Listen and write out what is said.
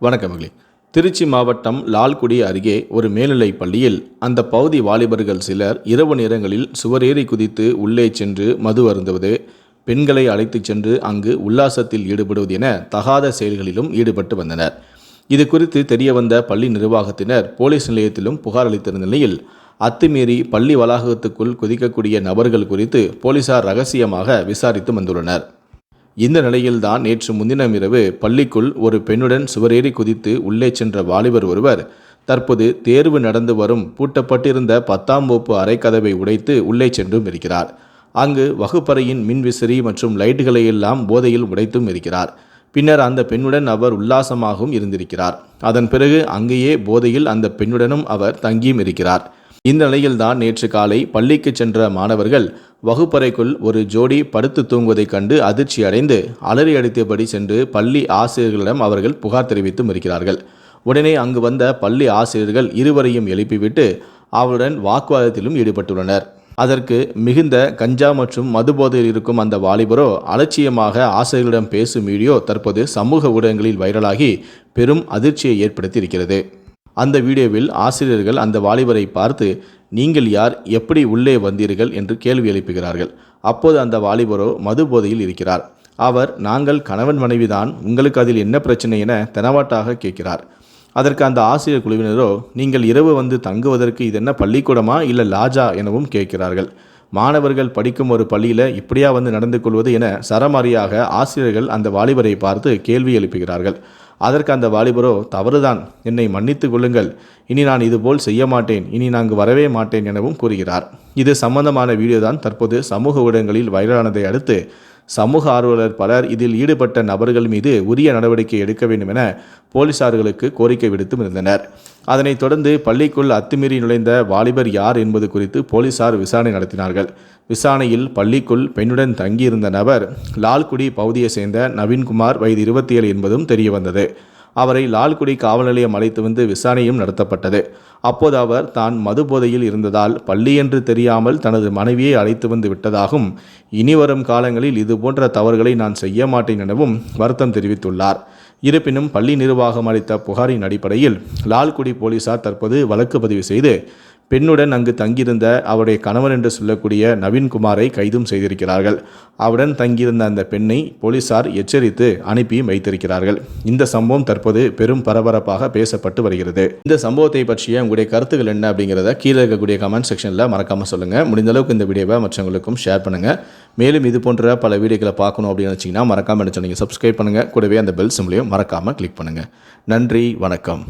வணக்கமகளே திருச்சி மாவட்டம் லால்குடி அருகே ஒரு மேல்நிலைப் பள்ளியில் அந்த பகுதி வாலிபர்கள் சிலர் இரவு நேரங்களில் சுவரேறி குதித்து உள்ளே சென்று மது அருந்துவது பெண்களை அழைத்துச் சென்று அங்கு உல்லாசத்தில் ஈடுபடுவது என தகாத செயல்களிலும் ஈடுபட்டு வந்தனர். இது குறித்து தெரிய வந்த பள்ளி நிர்வாகத்தினர் போலீஸ் நிலையத்திலும் புகார் அளித்திருந்த நிலையில் அத்துமீறி பள்ளி வளாகத்துக்குள் குதிக்கக்கூடிய நபர்கள் குறித்து போலீசார் ரகசியமாக விசாரித்து வந்துள்ளனர். இந்த நிலையில்தான் நேற்று முன்தினம் இரவு பள்ளிக்குள் ஒரு பெண்ணுடன் சுவரேறி குதித்து உள்ளே சென்ற வாலிபர் ஒருவர் தற்போது தேர்வு நடந்து வரும் பூட்டப்பட்டிருந்த பத்தாம் வகுப்பு அறைக்கதவை உடைத்து உள்ளே சென்றும் இருக்கிறார். அங்கு வகுப்பறையின் மின்விசிறி மற்றும் லைட்டுகளை எல்லாம் போதையில் உடைத்தும் இருக்கிறார். பின்னர் அந்த பெண்ணுடன் அவர் உல்லாசமாகவும் இருந்திருக்கிறார். அதன் பிறகு அங்கேயே போதையில் அந்த பெண்ணுடனும் அவர் தங்கியும் இருக்கிறார். இந்த நிலையில்தான் நேற்று காலை பள்ளிக்கு சென்ற மாணவர்கள் வகுப்பறைக்குள் ஒரு ஜோடி படுத்து தூங்குவதைக் கண்டு அதிர்ச்சி அடைந்து அலறி அடித்தபடி சென்று பள்ளி ஆசிரியர்களிடம் அவர்கள் புகார் தெரிவித்தும் இருக்கிறார்கள். உடனே அங்கு வந்த பள்ளி ஆசிரியர்கள் இருவரையும் எழுப்பிவிட்டு அவருடன் வாக்குவாதத்திலும் ஈடுபட்டுள்ளனர். அதற்கு மிகுந்த கஞ்சா மற்றும் மதுபோதையில் இருக்கும் அந்த வாலிபரோ அலட்சியமாக ஆசிரியர்களிடம் பேசும் வீடியோ தற்போது சமூக ஊடகங்களில் வைரலாகி பெரும் அதிர்ச்சியை ஏற்படுத்தி இருக்கிறது அந்த வீடியோவில் ஆசிரியர்கள் அந்த வாலிபரை பார்த்து நீங்கள் யார் எப்படி உள்ளே வந்தீர்கள் என்று கேள்வி எழுப்புகிறார்கள். அப்போது அந்த வாலிபரோ மது போதையில் இருக்கிறார். அவர் நாங்கள் கணவன் மனைவிதான் உங்களுக்கு அதில் என்ன பிரச்சனை என தெனவாட்டாக கேட்கிறார். அதற்கு அந்த ஆசிரியர் குழுவினரோ நீங்கள் இரவு வந்து தங்குவதற்கு இது என்ன பள்ளிக்கூடமா இல்லை லாஜா எனவும் கேட்கிறார்கள். மாணவர்கள் படிக்கும் ஒரு பள்ளியில் இப்படியா வந்து நடந்து கொள்வது என சரமாரியாக ஆசிரியர்கள் அந்த வாலிபரை பார்த்து கேள்வி எழுப்புகிறார்கள். அதற்கு அந்த வாலிபரோ தவறுதான் என்னை மன்னித்து கொள்ளுங்கள். இனி நான் இதுபோல் செய்ய மாட்டேன் இனி நாங்கள் வரவே மாட்டேன் எனவும் கூறுகிறார். இது சம்பந்தமான வீடியோ தான் தற்போது சமூக ஊடகங்களில் வைரலானதை அடுத்து சமூக ஆர்வலர் பலர் இதில் ஈடுபட்ட நபர்கள் மீது உரிய நடவடிக்கை எடுக்க வேண்டும் என போலீசார்களுக்கு கோரிக்கை விடுத்தும் இருந்தனர். அதனைத் தொடர்ந்து பள்ளிக்குள் அத்துமீறி நுழைந்த வாலிபர் யார் என்பது குறித்து போலீசார் விசாரணை நடத்தினார்கள். விசாரணையில் பள்ளிக்குள் பெண்ணுடன் தங்கியிருந்த நபர் லால்குடி பகுதியை சேர்ந்த நவீன்குமார் வயது இருபத்தி ஏழு என்பதும் தெரியவந்தது. அவரை லால்குடி காவல் நிலையம் அழைத்து வந்து விசாரணையும் நடத்தப்பட்டது. அப்போது அவர் தான் மது போதையில் இருந்ததால் பள்ளி என்று தெரியாமல் தனது மனைவியை அழைத்து வந்து விட்டதாகவும் இனி வரும் காலங்களில் இது போன்ற தவறுகளை நான் செய்ய மாட்டேன் எனவும் வருத்தம் தெரிவித்துள்ளார். இருப்பினும் பள்ளி நிர்வாகம் அளித்த புகாரின் அடிப்படையில் லால்குடி போலீசார் தற்போது வழக்கு பதிவு செய்து பெண்ணுடன் அங்கு தங்கியிருந்த அவருடைய கணவன் என்று சொல்லக்கூடிய நவீன்குமாரை கைதும் செய்திருக்கிறார்கள். அவருடன் தங்கியிருந்த அந்த பெண்ணை போலீசார் எச்சரித்து அனுப்பியும் வைத்திருக்கிறார்கள். இந்த சம்பவம் தற்போது பெரும் பரபரப்பாக பேசப்பட்டு வருகிறது. இந்த சம்பவத்தை பற்றிய உங்களுடைய கருத்துக்கள் என்ன அப்படிங்கிறத கீழே இருக்கக்கூடிய கமெண்ட் செக்ஷனில் மறக்காமல் சொல்லுங்கள் முடிந்த அளவுக்கு இந்த வீடியோவை மற்றவங்களுக்கும் ஷேர் பண்ணுங்கள் மேலும் இது போன்ற பல வீடியோக்களை பார்க்கணும் அப்படின்னு நினச்சிங்கன்னா மறக்காமல் நினச்சி நீங்கள் சப்ஸ்கிரைப் பண்ணுங்கள் கூடவே அந்த பெல் சிம்லையும் மறக்காமல் கிளிக் பண்ணுங்கள் நன்றி வணக்கம்.